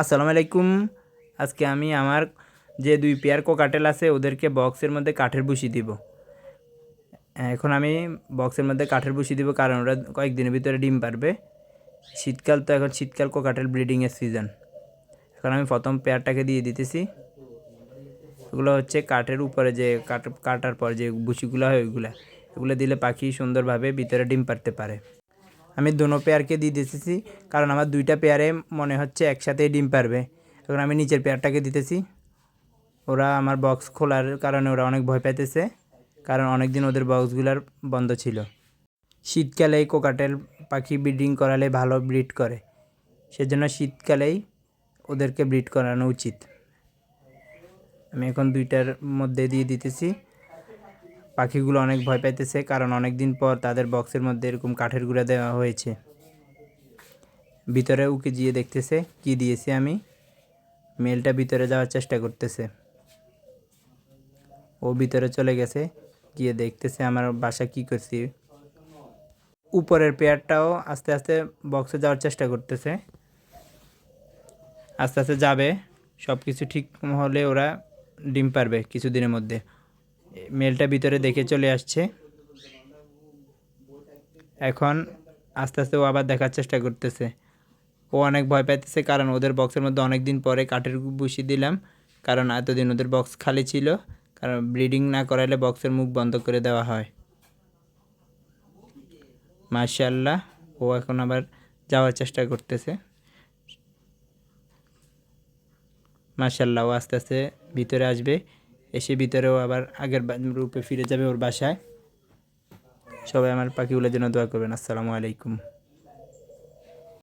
আসসালামু আলাইকুম। আজকে আমি আমার যে দুই পেয়ার কোকাটেল আছে, ওদেরকে বক্সের মধ্যে কাঠের বুশি দিব। এখন আমি বক্সের মধ্যে কাঠের বুশি দিব, কারণ ওরা কয়েকদিনের ভিতরে ডিম পারবে। শীতকাল তো এখন শীতকাল কোকাটেল ব্রিডিংয়ের সিজন। এখন আমি প্রথম পেয়ারটাকে দিয়ে দিতেছি। ওগুলো হচ্ছে কাঠের উপরে যে কাট কাটার পর যে বুসিগুলো হয়, ওইগুলো। এগুলো দিলে পাখি সুন্দরভাবে ভিতরে ডিম পারতে পারে। আমি দুনো পেয়ারকে দিয়ে দিতেছি, কারণ আমার দুইটা পেয়ারে মনে হচ্ছে একসাথেই ডিম পারবে। এখন আমি নিচের পেয়ারটাকে দিতেছি। ওরা আমার বক্স খোলার কারণে ওরা অনেক ভয় পাইতেছে, কারণ অনেক দিন ওদের বক্সগুলার বন্ধ ছিল। শীতকালে এই কোকাটেল পাখি ব্রিডিং করালে ভালো ব্রিড করে, সেজন্য শীতকালেই ওদেরকে ব্রিড করানো উচিত। আমি এখন দুইটার মধ্যে দিয়ে দিতেছি। পাখিগুলো অনেক ভয় পাইতেছে, কারণ অনেক দিন পর তাদের বক্সের মধ্যে এরকম কাঠের গুঁড়া দেওয়া হয়েছে। ভিতরে উকে গিয়ে দেখতেছে, কি দিয়েছি আমি? মেলটা ভিতরে যাওয়ার চেষ্টা করতেছে। ও ভিতরে চলে গেছে, গিয়ে দেখতেছে আমার বাসা কি করছি। উপরের পেয়ারটাও আস্তে আস্তে বক্সে যাওয়ার চেষ্টা করতেছে। আস্তে আস্তে যাবে সব কিছু ঠিক হলে ওরা ডিম পারবে কিছুদিনের মধ্যে। মেলটা ভিতরে দেখে চলে আসছে। এখন আস্তে আস্তে ও আবার দেখার চেষ্টা করতেছে। ও অনেক ভয় পাইতেছে কারণ ওদের বক্সের মধ্যে অনেক দিন পরে কাঠের বুশি দিলাম। কারণ এতদিন ওদের বক্স খালি ছিল। কারণ ব্রিডিং না করালে বক্সের মুখ বন্ধ করে দেওয়া হয়। মার্শাল্লাহ ও এখন আবার যাওয়ার চেষ্টা করতেছে। মার্শাল্লাহ ও আস্তে আস্তে ভিতরে আসবে। এসে ভিতরেও আবার আগের রূপে ফিরে যাবে ওর বাসায়। সবাই আমার পাখিগুলোর জন্য দোয়া করবেন। আসসালামু আলাইকুম।